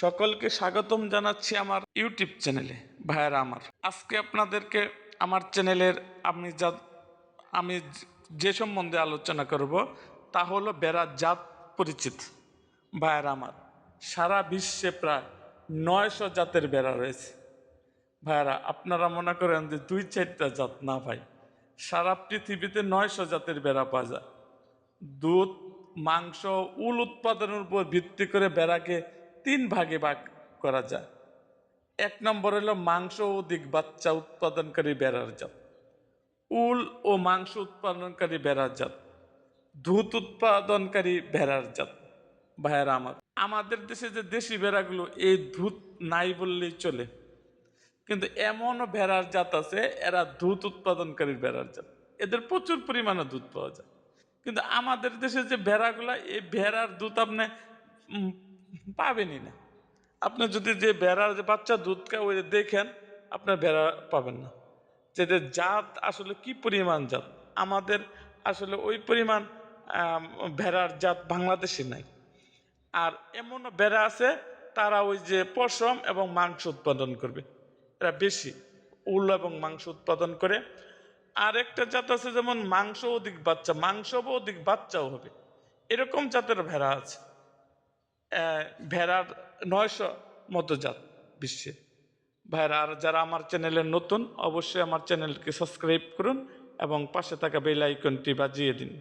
সকলকে স্বাগতম জানাচ্ছি আমার ইউটিউব চ্যানেলে। ভাইয়ারা আমার, আজকে আপনাদেরকে আমার চ্যানেলের আমি যা, আমি যে সম্বন্ধে আলোচনা করব তা হলো বেড়া জাত পরিচিত। ভাইয়ারা আমার, সারা বিশ্বে প্রায় নয়শো জাতের বেড়া রয়েছে। ভাইয়ারা, আপনারা মনে করেন যে দুই চারটা জাত, না ভাই, সারা পৃথিবীতে নয়শো জাতের বেড়া পাওয়া যায়। দুধ, মাংস, উল উৎপাদনের উপর ভিত্তি করে বেড়াকে তিন ভাগে ভাগ করা যায়। এক নম্বর হলো মাংস অধিক বাচ্চা উৎপাদনকারী বেড়ার জাত। উল ও মাংস উৎপাদনকারী বেড়ার জাত। দুধ উৎপাদনকারী ভেড়ার জাত। ভাইয়ারা, আমার আমাদের দেশে যে দেশি ভেড়াগুলো এই দুধ নাই বললেই চলে। কিন্তু এমনও ভেড়ার জাত আছে, এরা দুধ উৎপাদনকারী ভেড়ার জাত। এদের প্রচুর পরিমাণে দুধ পাওয়া যায়। কিন্তু আমাদের দেশে যে ভেড়াগুলা এই ভেড়ার দুধ আপনি পাবেনই না। আপনি যদি যে ভেড়ার যে বাচ্চা দুধ খায়, ওই দেখেন, আপনার ভেড়া পাবেন না। যেটা জাত আসলে কি পরিমাণ জাত? আমাদের আসলে ওই পরিমাণ ভেড়ার জাত বাংলাদেশে নাই। আর এমনও বেড়া আছে, তারা ওই যে পশম এবং মাংস উৎপাদন করবে। এরা বেশি, উল এবং মাংস উৎপাদন করে। আর একটা জাত আছে, যেমন মাংস অধিক বাচ্চা মাংস অধিক বাচ্চাও হবে। এরকম জাতের ভেড়া আছে। ভেড়ার নয়শো মতো জাত বিশ্বে। ভাইরা, আর যারা আমার চ্যানেলে নতুন, অবশ্যই আমার চ্যানেলকে সাবস্ক্রাইব করুন এবং পাশে থাকা বেল আইকনটি বাজিয়ে দিন।